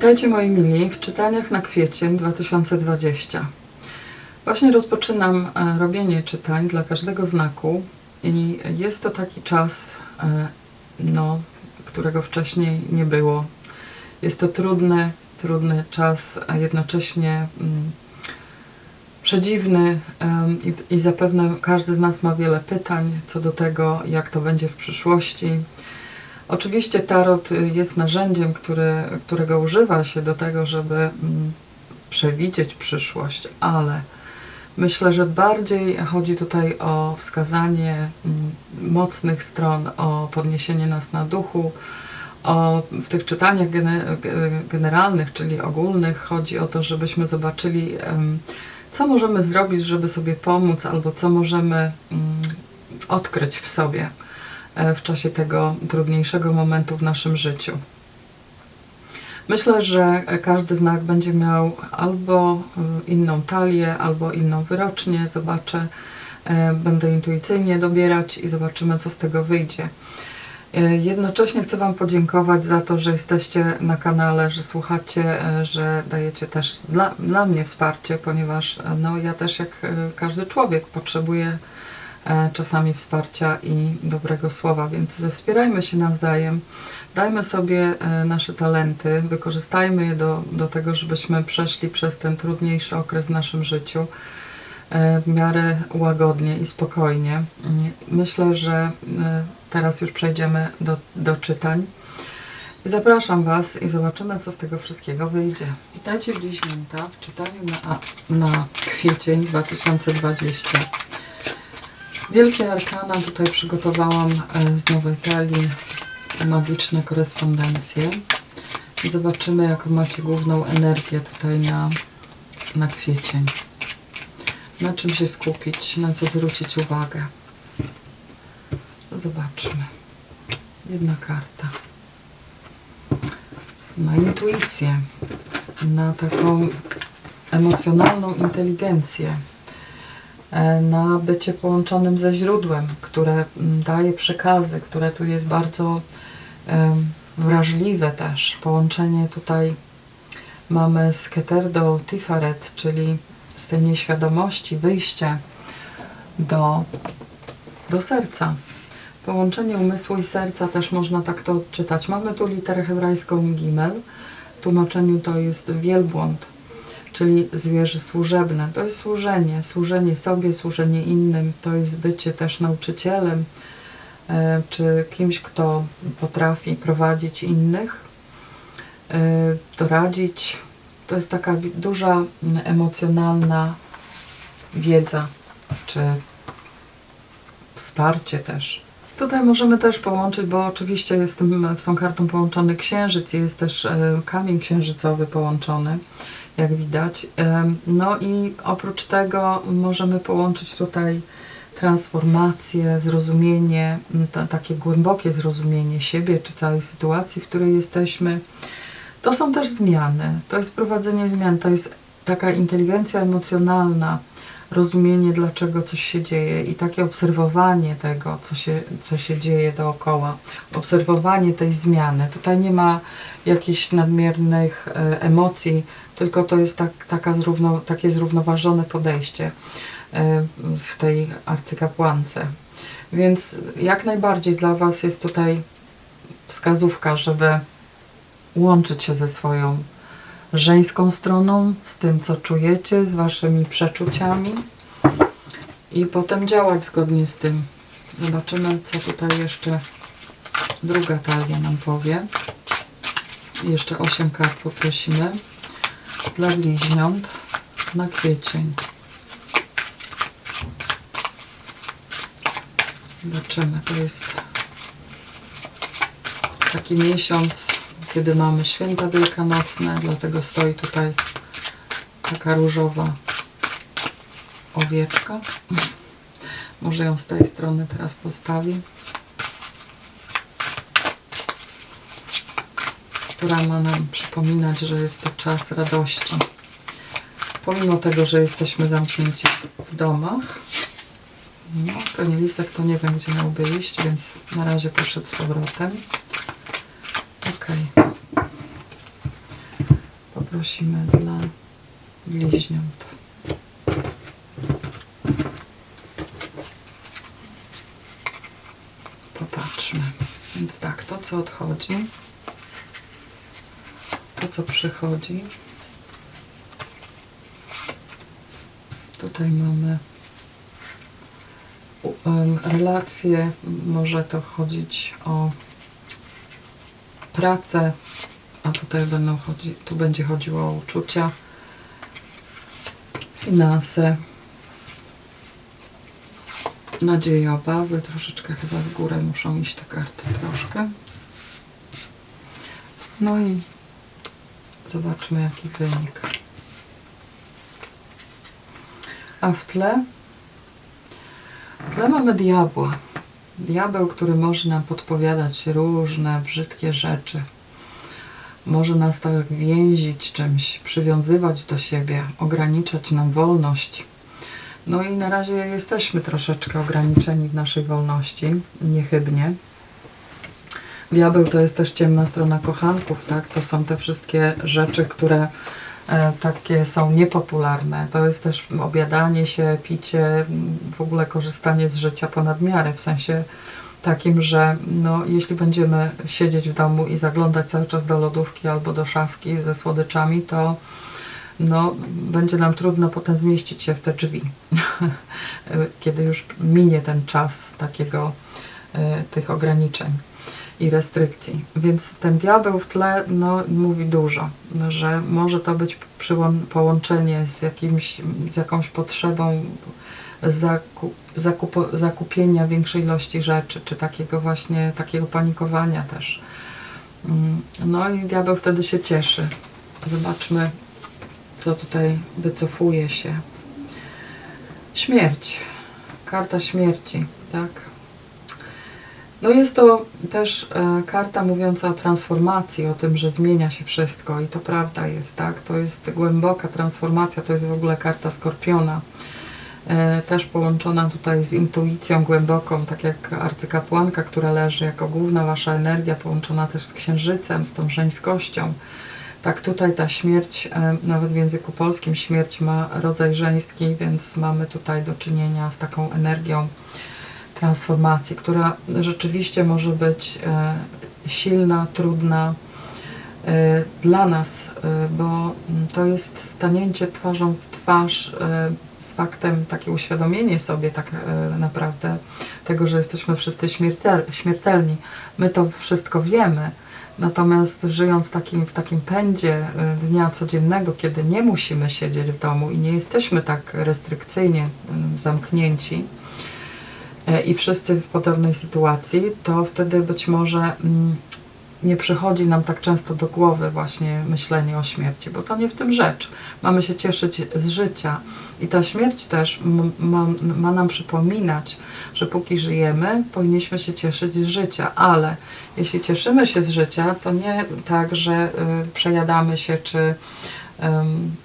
Witajcie moi mili w czytaniach na kwiecień 2020. Właśnie rozpoczynam e, robienie czytań dla każdego znaku i jest to taki czas, e, no, którego wcześniej nie było. Jest to trudny, trudny czas, a jednocześnie mm, przedziwny i zapewne każdy z nas ma wiele pytań co do tego, jak to będzie w przyszłości. Oczywiście tarot y, jest narzędziem, którego używa się do tego, żeby mm, przewidzieć przyszłość, ale myślę, że bardziej chodzi tutaj o wskazanie mm, mocnych stron, o podniesienie nas na duchu. O, w tych czytaniach gene, ge- generalnych, czyli ogólnych, chodzi o to, żebyśmy zobaczyli, co możemy zrobić, żeby sobie pomóc, albo co możemy mm, odkryć w sobie w czasie tego trudniejszego momentu w naszym życiu. Myślę, że każdy znak będzie miał albo y, inną talię, albo inną wyrocznię. Zobaczę, e, będę intuicyjnie dobierać i zobaczymy, co z tego wyjdzie. E, Jednocześnie chcę Wam podziękować za to, że jesteście na kanale, że słuchacie, e, że dajecie też dla, dla mnie wsparcie, ponieważ e, no, ja też jak e, każdy człowiek potrzebuję e, czasami wsparcia i dobrego słowa, więc wspierajmy się nawzajem, dajmy sobie e, nasze talenty, wykorzystajmy je do, do tego, żebyśmy przeszli przez ten trudniejszy okres w naszym życiu e, w miarę łagodnie i spokojnie. Myślę, że e, teraz już przejdziemy do, do czytań. Zapraszam Was i zobaczymy, co z tego wszystkiego wyjdzie. Witajcie bliźnięta w czytaniu na, na kwiecień 2020. Wielkie arkana tutaj przygotowałam e, z nowej talii magiczne korespondencje. Zobaczymy, jaką macie główną energię tutaj na, na kwiecień. Na czym się skupić, na co zwrócić uwagę. Zobaczmy. Jedna karta. Na intuicję, na taką emocjonalną inteligencję, na bycie połączonym ze źródłem, które mm, daje przekazy, które tu jest bardzo wrażliwe też. Połączenie tutaj mamy z Keter do Tifaret, czyli z tej nieświadomości wyjście do, do serca. Połączenie umysłu i serca też można tak to odczytać. Mamy tu literę hebrajską gimel. W tłumaczeniu to jest wielbłąd, czyli zwierzę służebne. To jest służenie, służenie sobie, służenie innym. To jest bycie też nauczycielem, e, czy kimś, kto potrafi prowadzić innych, e, doradzić. To jest taka duża emocjonalna wiedza, czy wsparcie też. Tutaj możemy też połączyć, bo oczywiście jest z, tą kartą połączony księżyc, jest też e, kamień księżycowy połączony, jak widać. No i oprócz tego możemy połączyć tutaj transformację, zrozumienie, takie głębokie zrozumienie siebie czy całej sytuacji, w której jesteśmy. To są też zmiany, to jest prowadzenie zmian, to jest taka inteligencja emocjonalna, rozumienie, dlaczego coś się dzieje i takie obserwowanie tego, co się, co się dzieje dookoła, obserwowanie tej zmiany. Tutaj nie ma jakichś nadmiernych e, emocji, tylko to jest tak, taka zrówno, takie zrównoważone podejście e, w tej arcykapłance. Więc jak najbardziej dla Was jest tutaj wskazówka, żeby łączyć się ze swoją żeńską stroną, z tym, co czujecie, z waszymi przeczuciami i potem działać zgodnie z tym. Zobaczymy, co tutaj jeszcze druga talia nam powie. Jeszcze 8 kart poprosimy dla bliźniąt na kwiecień. Zobaczymy, to jest taki miesiąc, kiedy mamy święta wielkanocne, dlatego stoi tutaj taka różowa owieczka. Może ją z tej strony teraz postawi. Która ma nam przypominać, że jest to czas radości. Pomimo tego, że jesteśmy zamknięci w domach. No, pewnie lisek to nie wiem, gdzie miałby iść, więc na razie poszedł z powrotem. Okej. prosimy dla bliźniąt. Popatrzmy. Więc tak, to co odchodzi, to co przychodzi. Tutaj mamy relacje, może to chodzić o pracę, a tutaj będą chodzi, tu będzie chodziło o uczucia, finanse, nadzieje, obawy, troszeczkę chyba w górę muszą iść te karty, troszkę. No i zobaczmy jaki wynik. A w tle? W tle mamy diabła. Diabeł, który może nam podpowiadać różne brzydkie rzeczy. Może nas tak więzić czymś, przywiązywać do siebie, ograniczać nam wolność. No i na razie jesteśmy troszeczkę ograniczeni w naszej wolności, niechybnie. Diabeł to jest też ciemna strona kochanków, tak? To są te wszystkie rzeczy, które e, takie są niepopularne. To jest też obiadanie się, picie, w ogóle korzystanie z życia ponad miarę, w sensie takim, że no, jeśli będziemy siedzieć w domu i zaglądać cały czas do lodówki albo do szafki ze słodyczami, to no, będzie nam trudno potem zmieścić się w te drzwi, kiedy już minie ten czas takiego, e, tych ograniczeń i restrykcji. Więc ten diabeł w tle no, mówi dużo, że może to być połączenie z, jakimś, z jakąś potrzebą zaku, zakupo, zakupienia większej ilości rzeczy, czy takiego właśnie, takiego panikowania też. Mm, No i diabeł wtedy się cieszy. Zobaczmy, co tutaj wycofuje się. Śmierć. Karta śmierci, tak? No jest to też e, karta mówiąca o transformacji, o tym, że zmienia się wszystko i to prawda jest, tak? To jest głęboka transformacja, to jest w ogóle karta Skorpiona. E, też połączona tutaj z intuicją głęboką, tak jak arcykapłanka, która leży jako główna wasza energia, połączona też z księżycem, z tą żeńskością. Tak tutaj ta śmierć, e, nawet w języku polskim śmierć ma rodzaj żeński, więc mamy tutaj do czynienia z taką energią transformacji, która rzeczywiście może być e, silna, trudna e, dla nas, e, bo to jest stanięcie twarzą w twarz z faktem, takie uświadomienie sobie tak naprawdę tego, że jesteśmy wszyscy śmiertel, śmiertelni. My to wszystko wiemy, natomiast żyjąc takim, w takim pędzie dnia codziennego, kiedy nie musimy siedzieć w domu i nie jesteśmy tak restrykcyjnie zamknięci, i wszyscy w podobnej sytuacji, to wtedy być może mm, nie przychodzi nam tak często do głowy właśnie myślenie o śmierci, bo to nie w tym rzecz. Mamy się cieszyć z życia i ta śmierć też ma, ma nam przypominać, że póki żyjemy, powinniśmy się cieszyć z życia, ale jeśli cieszymy się z życia, to nie tak, że y, przejadamy się, czy ym,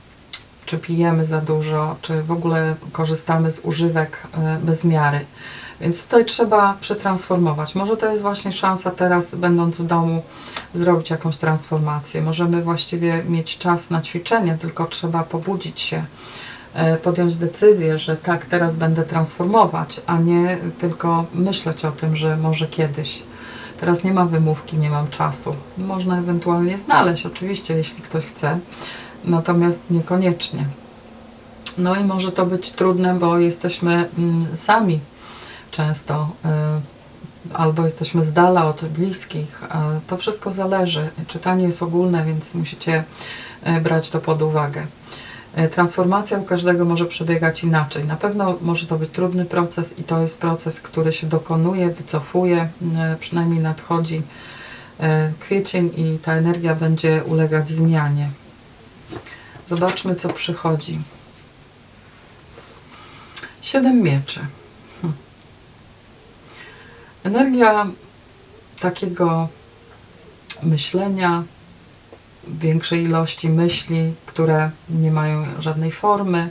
czy pijemy za dużo, czy w ogóle korzystamy z używek e, bez miary. Więc tutaj trzeba przetransformować. Może to jest właśnie szansa teraz, będąc w domu, zrobić jakąś transformację. Możemy właściwie mieć czas na ćwiczenie, tylko trzeba pobudzić się, e, podjąć decyzję, że tak, teraz będę transformować, a nie tylko myśleć o tym, że może kiedyś. Teraz nie ma wymówki, nie mam czasu. Można ewentualnie znaleźć, oczywiście, jeśli ktoś chce, natomiast niekoniecznie. No i może to być trudne, bo jesteśmy mm, sami często, y, albo jesteśmy z dala od bliskich. To wszystko zależy. Czytanie jest ogólne, więc musicie y, brać to pod uwagę. Y, Transformacja u każdego może przebiegać inaczej. Na pewno może to być trudny proces i to jest proces, który się dokonuje, wycofuje, przynajmniej nadchodzi kwiecień i ta energia będzie ulegać zmianie. Zobaczmy, co przychodzi. Siedem mieczy. Energia takiego myślenia, większej ilości myśli, które nie mają żadnej formy.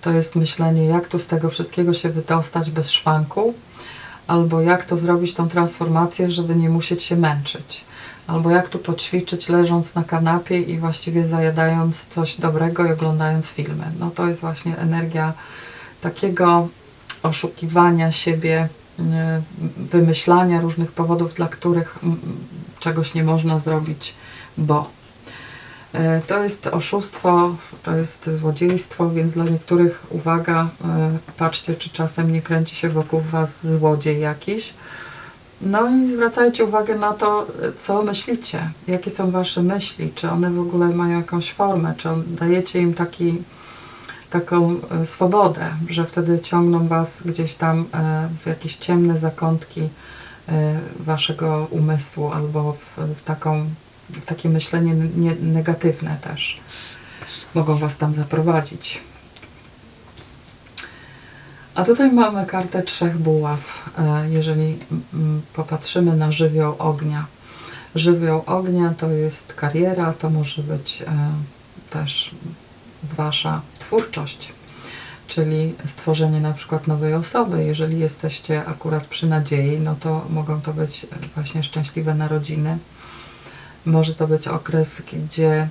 To jest myślenie, jak tu z tego wszystkiego się wydostać bez szwanku, albo jak to zrobić tą transformację, żeby nie musieć się męczyć. albo jak tu poćwiczyć leżąc na kanapie i właściwie zajadając coś dobrego i oglądając filmy. No to jest właśnie energia takiego oszukiwania siebie, wymyślania różnych powodów, dla których mm, czegoś nie można zrobić, bo. E, To jest oszustwo, to jest złodziejstwo, więc dla niektórych, uwaga, e, patrzcie, czy czasem nie kręci się wokół Was złodziej jakiś. No i zwracajcie uwagę na to, co myślicie, jakie są Wasze myśli, czy one w ogóle mają jakąś formę, czy dajecie im taki, taką e, swobodę, że wtedy ciągną Was gdzieś tam e, w jakieś ciemne zakątki e, Waszego umysłu albo w, taką, w takie myślenie nie, negatywne też. Mogą Was tam zaprowadzić. A tutaj mamy kartę trzech buław. Jeżeli popatrzymy na żywioł ognia. Żywioł ognia to jest kariera, to może być też Wasza twórczość, czyli stworzenie na przykład nowej osoby. Jeżeli jesteście akurat przy nadziei, no to mogą to być właśnie szczęśliwe narodziny. Może to być okres, gdzie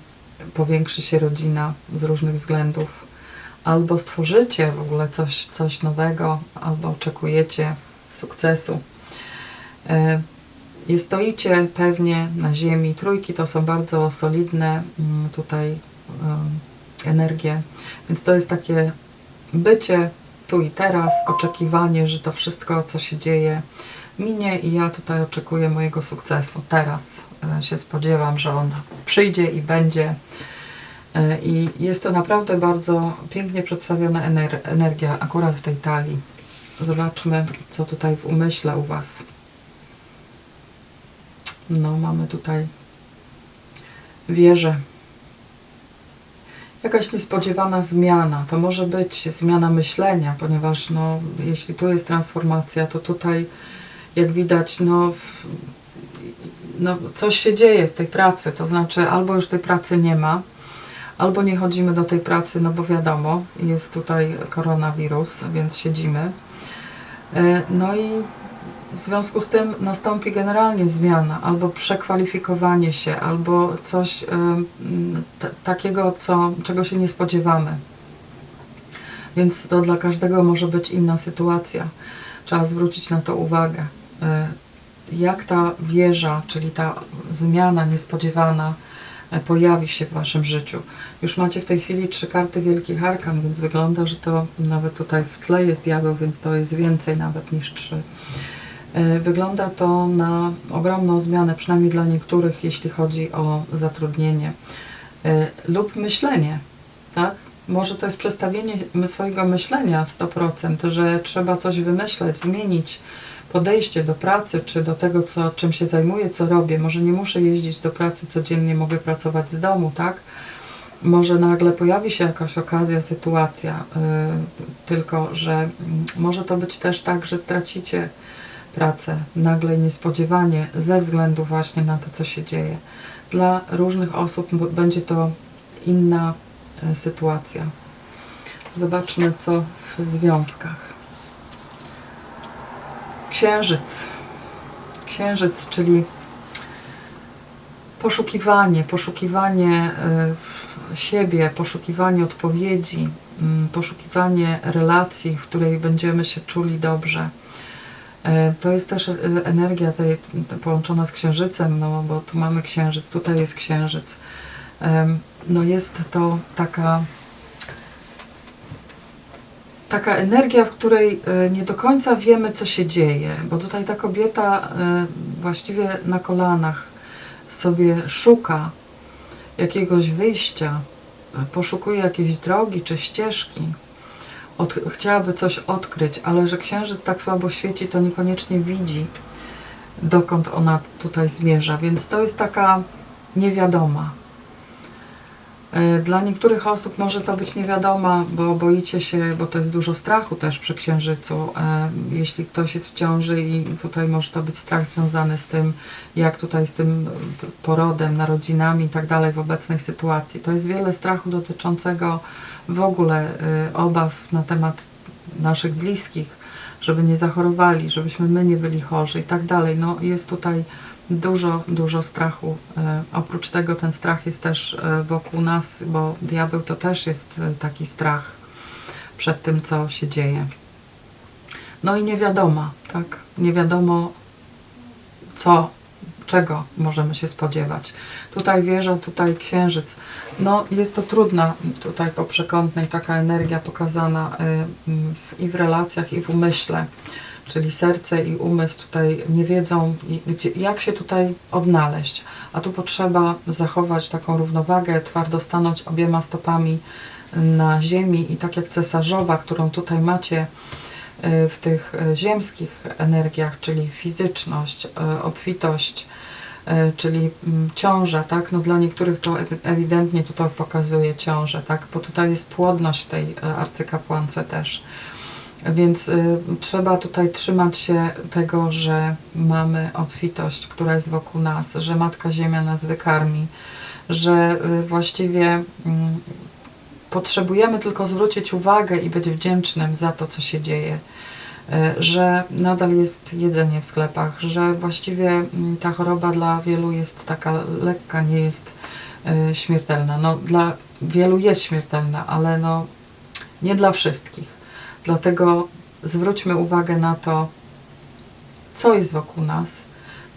powiększy się rodzina z różnych względów albo stworzycie w ogóle coś, coś nowego, albo oczekujecie sukcesu. E, I stoicie pewnie na ziemi. Trójki to są bardzo solidne mm, tutaj em, energie, więc to jest takie bycie tu i teraz, oczekiwanie, że to wszystko, co się dzieje, minie i ja tutaj oczekuję mojego sukcesu. Teraz e, się spodziewam, że on przyjdzie i będzie. E, I jest to naprawdę bardzo pięknie przedstawiona ener- energia akurat w tej talii. Zobaczmy, co tutaj w umyśle u Was. No, mamy tutaj wieżę. Jakaś niespodziewana zmiana. To może być zmiana myślenia, ponieważ no, jeśli tu jest transformacja, to tutaj, jak widać, no, no, coś się dzieje w tej pracy. To znaczy, albo już tej pracy nie ma, albo nie chodzimy do tej pracy, no bo wiadomo, jest tutaj koronawirus, więc siedzimy. E, No i w związku z tym nastąpi generalnie zmiana, albo przekwalifikowanie się, albo coś takiego, co, czego się nie spodziewamy. Więc to dla każdego może być inna sytuacja. Trzeba zwrócić na to uwagę. E, Jak ta wieża, czyli ta zmiana niespodziewana, e, pojawi się w Waszym życiu. Już macie w tej chwili trzy karty Wielkich Arkan, więc wygląda, że to nawet tutaj w tle jest diabeł, więc to jest więcej nawet niż trzy. E, Wygląda to na ogromną zmianę, przynajmniej dla niektórych, jeśli chodzi o zatrudnienie e, lub myślenie, tak? Może to jest przestawienie swojego myślenia 100%, że trzeba coś wymyśleć, zmienić podejście do pracy, czy do tego, co, czym się zajmuję, co robię. Może nie muszę jeździć do pracy codziennie, mogę pracować z domu, tak? Może nagle pojawi się jakaś okazja, sytuacja, yy, tylko że mm, może to być też tak, że stracicie pracę nagle i niespodziewanie ze względu właśnie na to, co się dzieje. Dla różnych osób będzie to inna e, sytuacja. Zobaczmy, co w związkach. Księżyc. Księżyc, czyli poszukiwanie, poszukiwanie y, siebie, poszukiwanie odpowiedzi, mm, poszukiwanie relacji, w której będziemy się czuli dobrze. E, To jest też e, energia tej, połączona z księżycem, no bo tu mamy księżyc, tutaj jest księżyc. No jest to taka taka energia, w której e, nie do końca wiemy, co się dzieje, bo tutaj ta kobieta właściwie na kolanach sobie szuka jakiegoś wyjścia, poszukuje jakiejś drogi czy ścieżki, od, chciałaby coś odkryć, ale że księżyc tak słabo świeci, to niekoniecznie widzi, dokąd ona tutaj zmierza, więc to jest taka niewiadoma. E, Dla niektórych osób może to być niewiadoma, bo boicie się, bo to jest dużo strachu też przy księżycu. E, Jeśli ktoś jest w ciąży i tutaj może to być strach związany z tym, jak tutaj z tym porodem, narodzinami i tak dalej w obecnej sytuacji. To jest wiele strachu dotyczącego w ogóle y, obaw na temat naszych bliskich, żeby nie zachorowali, żebyśmy my nie byli chorzy i tak dalej. No jest tutaj dużo, dużo strachu. E, oprócz tego ten strach jest też e, wokół nas, bo diabeł to też jest e, taki strach przed tym, co się dzieje. No i nie wiadomo, tak? Nie wiadomo, co, czego możemy się spodziewać. Tutaj wieża, tutaj księżyc. No jest to trudna tutaj po przekątnej taka energia pokazana i w relacjach, i w umyśle. Czyli serce i umysł tutaj nie wiedzą, jak się tutaj odnaleźć. A tu potrzeba zachować taką równowagę, twardo stanąć obiema stopami na ziemi i tak jak cesarzowa, którą tutaj macie, Y, w tych y, ziemskich energiach, czyli fizyczność, y, obfitość, czyli mm, ciąża, tak? No dla niektórych to ewidentnie tutaj pokazuje ciążę, tak? Bo tutaj jest płodność w tej arcykapłance też. Więc y, trzeba tutaj trzymać się tego, że mamy obfitość, która jest wokół nas, że Matka Ziemia nas wykarmi, że y, właściwie y, potrzebujemy tylko zwrócić uwagę i być wdzięcznym za to, co się dzieje. E, że nadal jest jedzenie w sklepach, że właściwie mm, ta choroba dla wielu jest taka lekka, nie jest e, śmiertelna. No, dla wielu jest śmiertelna, ale no, nie dla wszystkich. Dlatego zwróćmy uwagę na to, co jest wokół nas,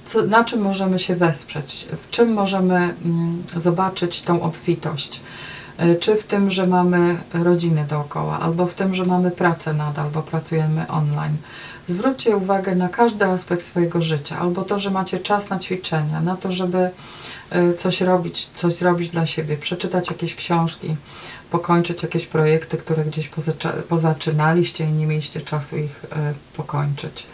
co, na czym możemy się wesprzeć, w czym możemy mm, zobaczyć tą obfitość. E, czy w tym, że mamy rodziny dookoła, albo w tym, że mamy pracę nadal, bo pracujemy online. Zwróćcie uwagę na każdy aspekt swojego życia, albo to, że macie czas na ćwiczenia, na to, żeby e, coś robić, coś zrobić dla siebie, przeczytać jakieś książki, pokończyć jakieś projekty, które gdzieś pozaczynaliście i nie mieliście czasu ich e, pokończyć.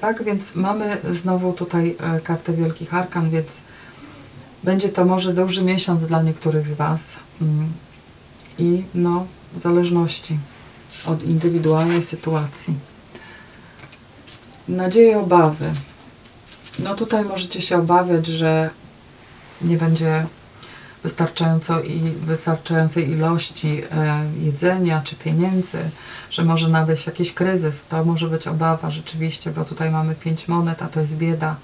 Tak, więc mamy znowu tutaj kartę Wielkich Arkan, więc będzie to może duży miesiąc dla niektórych z Was. Mm, i no, w zależności od indywidualnej sytuacji. Nadzieje, obawy. No tutaj możecie się obawiać, że nie będzie wystarczająco i wystarczającej ilości e, jedzenia czy pieniędzy, że może nadejść jakiś kryzys. To może być obawa rzeczywiście, bo tutaj mamy pięć monet, a to jest bieda.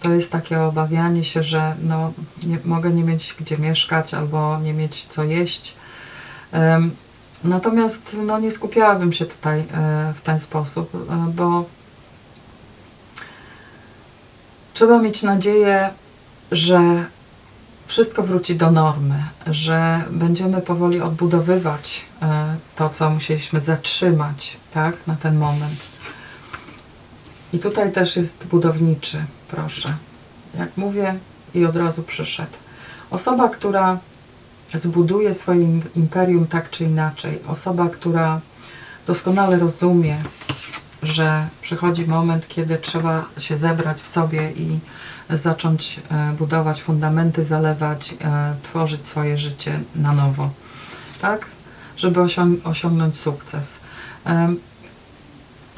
To jest takie obawianie się, że no, nie, mogę nie mieć gdzie mieszkać albo nie mieć co jeść Natomiast no, nie skupiałabym się tutaj e, w ten sposób, e, bo trzeba mieć nadzieję, że wszystko wróci do normy, że będziemy powoli odbudowywać e, to, co musieliśmy zatrzymać tak, na ten moment. I tutaj też jest budowniczy, proszę. Jak mówię, i od razu przyszedł. Osoba, która zbuduje swoje imperium tak czy inaczej. Osoba, która doskonale rozumie, że przychodzi moment, kiedy trzeba się zebrać w sobie i zacząć e, budować fundamenty, zalewać, e, tworzyć swoje życie na nowo, tak? Żeby osiągnąć sukces.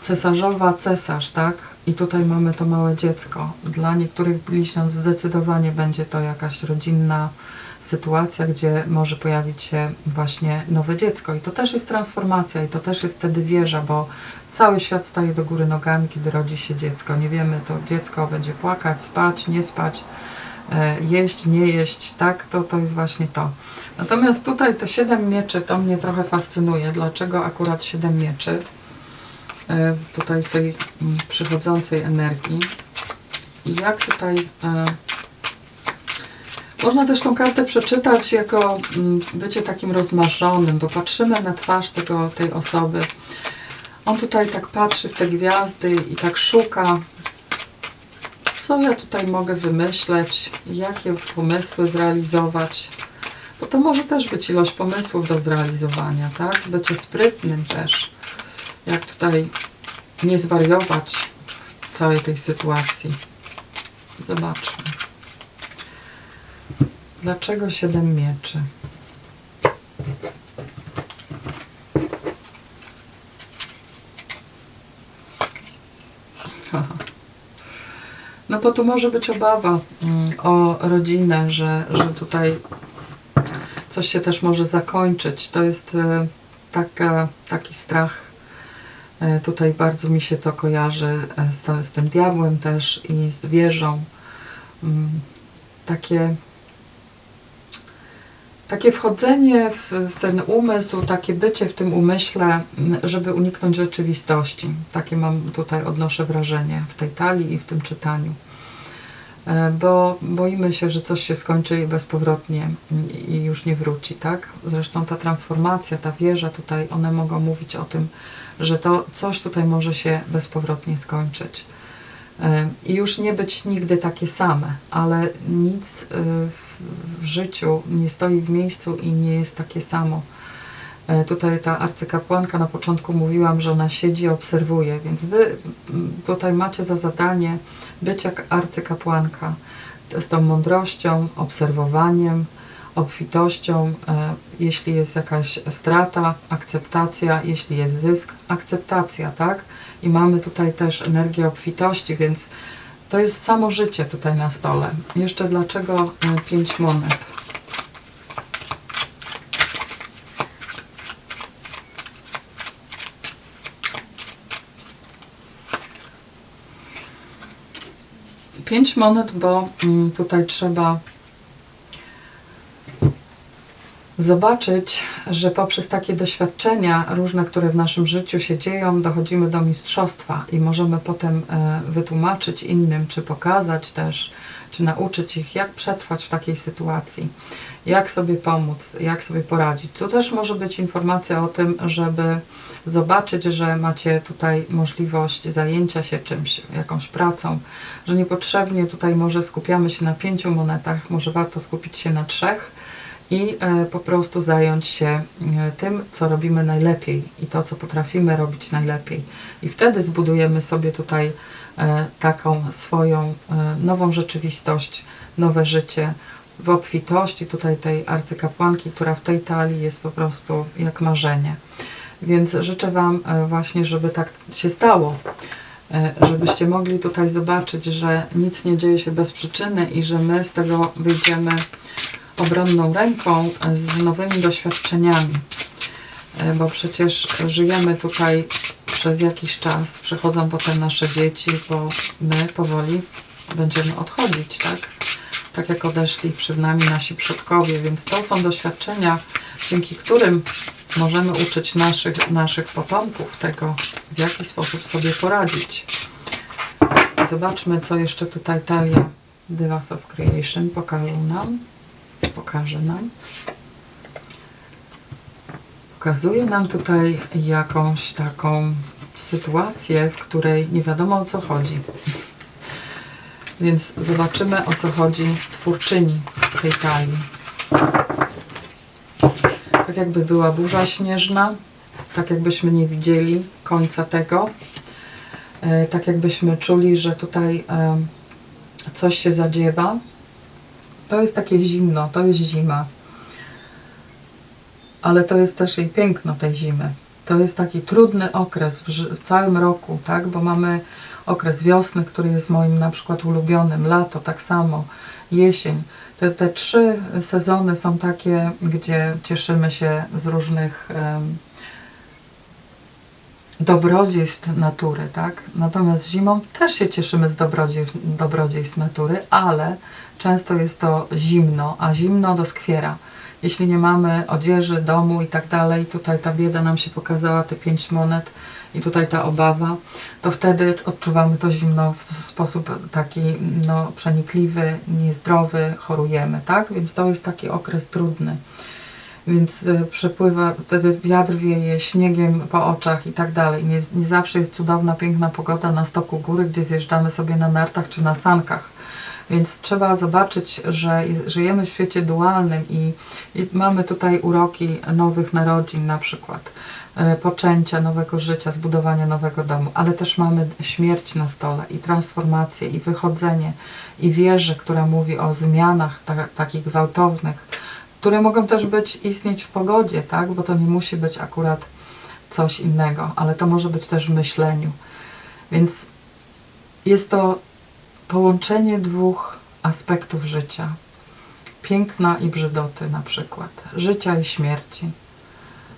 Cesarzowa cesarz, tak? I tutaj mamy to małe dziecko. Dla niektórych bliźniąt zdecydowanie będzie to jakaś rodzinna sytuacja, gdzie może pojawić się właśnie nowe dziecko. I to też jest transformacja, i to też jest wtedy wieża, bo cały świat staje do góry nogami, kiedy rodzi się dziecko. Nie wiemy, to dziecko będzie płakać, spać, nie spać, e, jeść, nie jeść, tak, to, to jest właśnie to. Natomiast tutaj te siedem mieczy, to mnie trochę fascynuje. Dlaczego akurat siedem mieczy? E, tutaj tej mm, przychodzącej energii. I jak tutaj e, można też tą kartę przeczytać jako mm, bycie takim rozmarzonym, bo patrzymy na twarz tego, tej osoby. On tutaj tak patrzy w te gwiazdy i tak szuka, co ja tutaj mogę wymyśleć, jakie pomysły zrealizować. Bo to może też być ilość pomysłów do zrealizowania, tak? Bycie sprytnym też. Jak tutaj nie zwariować w całej tej sytuacji. Zobaczmy. Dlaczego siedem mieczy? No bo tu może być obawa mm, o rodzinę, że, że tutaj coś się też może zakończyć. To jest e, taka, taki strach. E, tutaj bardzo mi się to kojarzy e, z, z tym diabłem też i z wieżą mm, takie takie wchodzenie w, w ten umysł, takie bycie w tym umyśle, m, żeby uniknąć rzeczywistości. Takie mam tutaj, odnoszę wrażenie w tej talii i w tym czytaniu. E, Bo boimy się, że coś się skończy bezpowrotnie i już nie wróci, tak? Zresztą ta transformacja, ta wieża tutaj, one mogą mówić o tym, że to coś tutaj może się bezpowrotnie skończyć. E, I już nie być nigdy takie same, ale nic e, w- życiu nie stoi w miejscu i nie jest takie samo. E, Tutaj ta arcykapłanka na początku mówiłam, że ona siedzi obserwuje, więc wy tutaj macie za zadanie być jak arcykapłanka z tą mądrością, obserwowaniem, obfitością, e, jeśli jest jakaś strata, akceptacja, jeśli jest zysk, akceptacja, tak? I mamy tutaj też energię obfitości, więc to jest samo życie tutaj na stole. Jeszcze dlaczego e, pięć monet? Pięć monet, bo mm, tutaj trzeba zobaczyć, że poprzez takie doświadczenia różne, które w naszym życiu się dzieją, dochodzimy do mistrzostwa i możemy potem e, wytłumaczyć innym, czy pokazać też, czy nauczyć ich, jak przetrwać w takiej sytuacji, jak sobie pomóc, jak sobie poradzić. Tu też może być informacja o tym, żeby zobaczyć, że macie tutaj możliwość zajęcia się czymś, jakąś pracą, że niepotrzebnie tutaj może skupiamy się na pięciu monetach, może warto skupić się na trzech i e, po prostu zająć się e, tym, co robimy najlepiej i to, co potrafimy robić najlepiej. I wtedy zbudujemy sobie tutaj e, taką swoją nową rzeczywistość, nowe życie w obfitości tutaj tej arcykapłanki, która w tej talii jest po prostu jak marzenie. Więc życzę Wam właśnie, żeby tak się stało, żebyście mogli tutaj zobaczyć, że nic nie dzieje się bez przyczyny i że my z tego wyjdziemy obronną ręką e, z nowymi doświadczeniami. E, Bo przecież żyjemy tutaj przez jakiś czas, przychodzą potem nasze dzieci, bo my powoli będziemy odchodzić, tak? Tak jak odeszli przed nami nasi przodkowie, więc to są doświadczenia, dzięki którym możemy uczyć naszych, naszych potomków tego, w jaki sposób sobie poradzić. Zobaczmy, co jeszcze tutaj talia Divas of Creation pokażą nam. Pokaże nam. Pokazuje nam tutaj jakąś taką sytuację, w której nie wiadomo o co chodzi. Więc zobaczymy o co chodzi twórczyni tej talii. Tak jakby była burza śnieżna, tak jakbyśmy nie widzieli końca tego, e, tak jakbyśmy czuli, że tutaj coś się zadziewa. To jest takie zimno, to jest zima. Ale to jest też jej piękno tej zimy. To jest taki trudny okres w, w całym roku, tak? Bo mamy okres wiosny, który jest moim na przykład ulubionym, lato tak samo, jesień. Te, te trzy sezony są takie, gdzie cieszymy się z różnych dobrodziejstw natury, tak? Natomiast zimą też się cieszymy z dobrodziejstw, dobrodziejstw natury, ale często jest to zimno, a zimno doskwiera. Jeśli nie mamy odzieży, domu i tak dalej, tutaj ta bieda nam się pokazała, te pięć monet i tutaj ta obawa, to wtedy odczuwamy to zimno w sposób taki no, przenikliwy, niezdrowy, chorujemy, tak? Więc to jest taki okres trudny więc y, przepływa, wtedy wiatr wieje śniegiem po oczach i tak dalej. Nie, nie zawsze jest cudowna, piękna pogoda na stoku góry, gdzie zjeżdżamy sobie na nartach czy na sankach. Więc trzeba zobaczyć, że je- żyjemy w świecie dualnym i, i mamy tutaj uroki nowych narodzin na przykład, y, poczęcia nowego życia, zbudowania nowego domu, ale też mamy śmierć na stole i transformację i wychodzenie i wierzę, która mówi o zmianach ta, takich gwałtownych, które mogą też być istnieć w pogodzie, tak? Bo to nie musi być akurat coś innego, ale to może być też w myśleniu. Więc jest to połączenie dwóch aspektów życia. Piękna i brzydoty na przykład, życia i śmierci,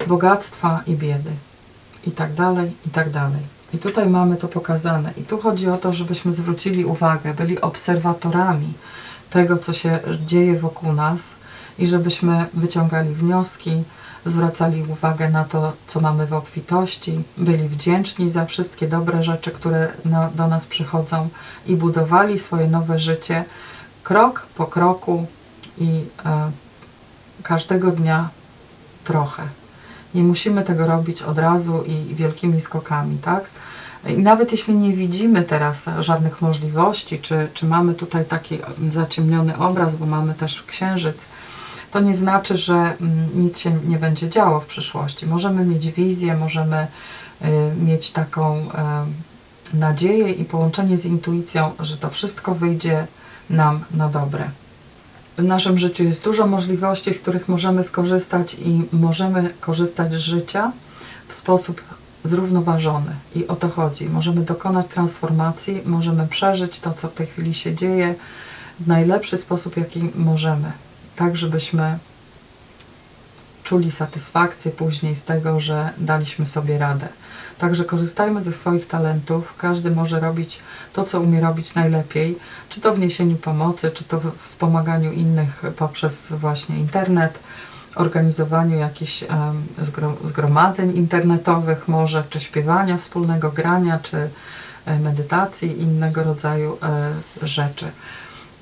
bogactwa i biedy i tak dalej, i tak dalej. I tutaj mamy to pokazane. I tu chodzi o to, żebyśmy zwrócili uwagę, byli obserwatorami tego, co się dzieje wokół nas i żebyśmy wyciągali wnioski, zwracali uwagę na to, co mamy w obfitości, byli wdzięczni za wszystkie dobre rzeczy, które do nas przychodzą i budowali swoje nowe życie krok po kroku i e, każdego dnia trochę. Nie musimy tego robić od razu i wielkimi skokami, tak? I nawet jeśli nie widzimy teraz żadnych możliwości, czy, czy mamy tutaj taki zaciemniony obraz, bo mamy też księżyc, to nie znaczy, że mm, nic się nie będzie działo w przyszłości. Możemy mieć wizję, możemy y, mieć taką nadzieję i połączenie z intuicją, że to wszystko wyjdzie nam na dobre. W naszym życiu jest dużo możliwości, z których możemy skorzystać i możemy korzystać z życia w sposób zrównoważony. I o to chodzi. Możemy dokonać transformacji, możemy przeżyć to, co w tej chwili się dzieje w najlepszy sposób, jaki możemy. Tak, żebyśmy czuli satysfakcję później z tego, że daliśmy sobie radę. Także korzystajmy ze swoich talentów. Każdy może robić to, co umie robić najlepiej, czy to w niesieniu pomocy, czy to w wspomaganiu innych poprzez właśnie internet, organizowaniu jakichś zgromadzeń internetowych może, czy śpiewania wspólnego, grania, czy e, medytacji innego rodzaju e, rzeczy.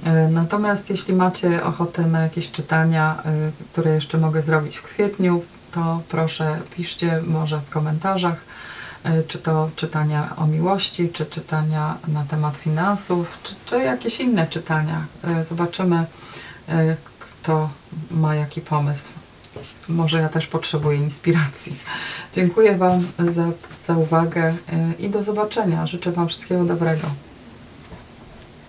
E, Natomiast jeśli macie ochotę na jakieś czytania, e, które jeszcze mogę zrobić w kwietniu, to proszę piszcie może w komentarzach, e, czy to czytania o miłości, czy czytania na temat finansów, czy, czy jakieś inne czytania. Zobaczymy, kto ma jaki pomysł. Może ja też potrzebuję inspiracji. Dziękuję Wam za, za uwagę i do zobaczenia. Życzę Wam wszystkiego dobrego.